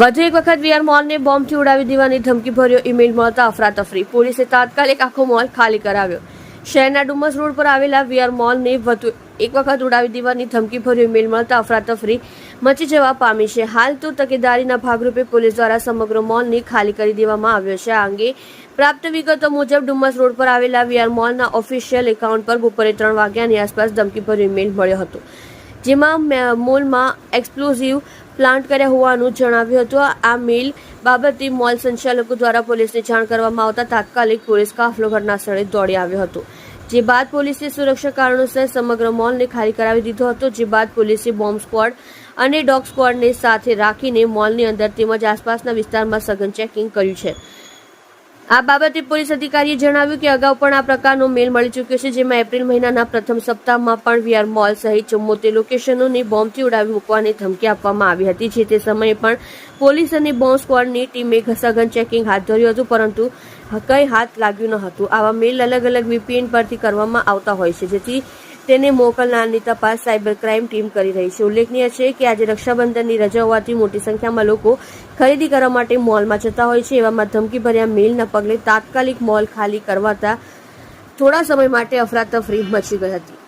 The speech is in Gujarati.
વધુ એક વખત વીઆર મોલને બોમ્બથી ઉડાવી દેવાની ધમકી ભર્યો ઈમેલ મળતા અફરાતફરી. પોલીસે તાત્કાલિક આખો મોલ ખાલી કરાવ્યો. શહેરના ડુમસ રોડ પર આવેલા વીઆર મોલને વધુ એક વખત ઉડાવી દેવાની ધમકી ભર્યો ઈમેલ મળતા અફરાતફરી મચી જવા પામી છે. હાલ તો તકેદારીના ભાગરૂપે પોલીસ દ્વારા સમગ્ર મોલને ખાલી કરી દેવામાં આવ્યો છે. આ અંગે પ્રાપ્ત વિગતો મુજબ ડુમસ રોડ પર આવેલા વીઆર મોલના ઓફિશિયલ એકાઉન્ટ પર બપોરે ત્રણ વાગ્યાની આસપાસ ધમકીભર્યો ઈમેલ મળ્યો હતો. જેમાં મોલમાં એક્સપ્લોઝિવ પ્લાન્ટ કર્યા હોવાનું જણાવ્યું હતું. આ મેલ બાબતે મોલ સંચાલકો દ્વારા પોલીસને જાણ કરવામાં આવતા તાત્કાલિક પોલીસ કાફલો ઘટના સ્થળે દોડી આવ્યો હતો. જે બાદ પોલીસે સુરક્ષા કારણોસર સમગ્ર મોલને ખાલી કરાવી દીધો હતો. જે બાદ પોલીસે બોમ્બ સ્ક્વોડ અને ડોગ સ્ક્વોડને સાથે રાખીને મોલની અંદર તેમજ આસપાસના વિસ્તારમાં સઘન ચેકિંગ કર્યું છે. આ બાબતે પોલીસ અધિકારીએ જણાવ્યું કે અગાઉ પણ આ પ્રકારનો મેલ મળી ચૂક્યો છે, જેમાં એપ્રિલ મહિનાના પ્રથમ સપ્તાહમાં પણ વીઆર મોલ સહિત ચુમ્મોતેર લોકેશનોને બોમ્બથી ઉડાવી મૂકવાની ધમકી આપવામાં આવી હતી. જે તે સમયે પણ પોલીસ અને બોમ્બ સ્ક્વોડની ટીમે ઘસાઘન ચેકિંગ હાથ ધર્યું હતું, પરંતુ કંઈ હાથ લાગ્યું ન હતું. આવા મેલ અલગ અલગ વીપીએન પરથી કરવામાં આવતા હોય છે. જેથી તેને મોકલનારની તપાસ સાયબર ક્રાઇમ ટીમ કરી રહી છે. ઉલ્લેખનીય છે કે આજે રક્ષાબંધનની રજા હોવાથી મોટી સંખ્યામાં લોકો ખરીદી કરવા માટે મોલમાં જતા હોય છે. એવામાં ધમકીભર્યા મેલના પગલે તાત્કાલિક મોલ ખાલી કરવાતા થોડા સમય માટે અફરાતફરી મચી ગઈ હતી.